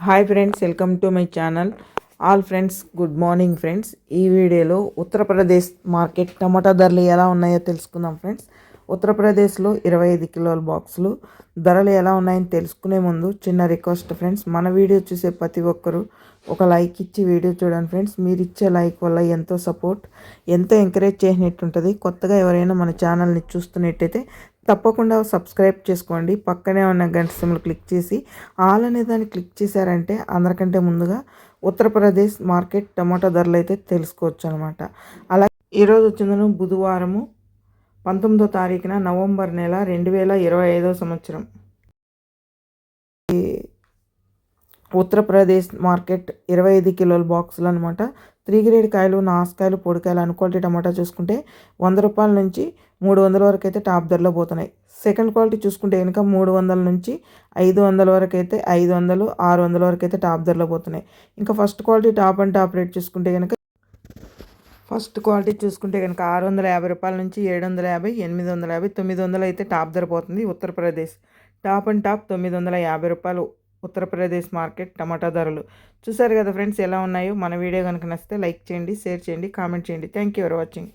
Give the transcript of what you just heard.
Hi friends welcome to my channel all friends good morning friends ఈ వీడియోలో Uttar Pradesh market టమాటా ధరలు ఎలా ఉన్నాయో తెలుసుకుందాం ఫ్రెండ్స్ ఉత్తరప్రదేశ్లో ఇరవై ఐదు కిలోల బాక్సులు ధరలు ఎలా ఉన్నాయని తెలుసుకునే ముందు చిన్న రిక్వెస్ట్ ఫ్రెండ్స్ మన వీడియో చూసే ప్రతి ఒక్కరూ ఒక లైక్ ఇచ్చి వీడియో చూడండి ఫ్రెండ్స్ మీరు ఇచ్చే లైక్ వల్ల ఎంతో సపోర్ట్ ఎంతో ఎంకరేజ్ చేసినట్టుంటుంది. కొత్తగా ఎవరైనా మన ఛానల్ని చూస్తున్నట్టయితే తప్పకుండా సబ్స్క్రైబ్ చేసుకోండి. పక్కనే ఉన్న గంట సిమ్లు క్లిక్ చేసి ఆల్ అనే దాన్ని క్లిక్ చేశారంటే అందరికంటే ముందుగా ఉత్తరప్రదేశ్ మార్కెట్ టమాటా ధరలు అయితే తెలుసుకోవచ్చు అనమాట అలా ఈరోజు వచ్చిందను బుధవారము పంతొమ్మిదో తారీఖున నవంబర్ నెల రెండు వేల ఇరవై ఐదో సంవత్సరం. ఉత్తరప్రదేశ్ మార్కెట్ ఇరవై ఐదు కిలోల బాక్సులు అనమాట త్రీ గ్రేడ్ కాయలు నాసుకాయలు పొడికాయలు అనుక్వాలిటీ టమాటా చూసుకుంటే వంద రూపాయల నుంచి మూడు వందల వరకు అయితే టాప్ ధరలో పోతున్నాయి. సెకండ్ క్వాలిటీ చూసుకుంటే కనుక మూడు వందల నుంచి ఐదు వందల వరకు అయితే ఐదు వందలు ఆరు వందల వరకు అయితే టాప్ ధరలో పోతున్నాయి. ఇంకా first quality top and top rate చూసుకుంటే కనుక ఫస్ట్ క్వాలిటీ చూసుకుంటే కనుక ఆరు వందల యాభై రూపాయల నుంచి ఏడు వందల యాభై ఎనిమిది వందల యాభై తొమ్మిది వందలు అయితే టాప్ ధర పోతుంది ఉత్తరప్రదేశ్. టాప్ అండ్ టాప్ తొమ్మిది వందల యాభై రూపాయలు ఉత్తరప్రదేశ్ మార్కెట్ టమాటా ధరలు. చూసారు కదా ఫ్రెండ్స్ ఎలా ఉన్నాయో? మన వీడియో కనుక నచ్చితే లైక్ చేయండి షేర్ చేయండి కామెంట్ చేయండి. Thank you for watching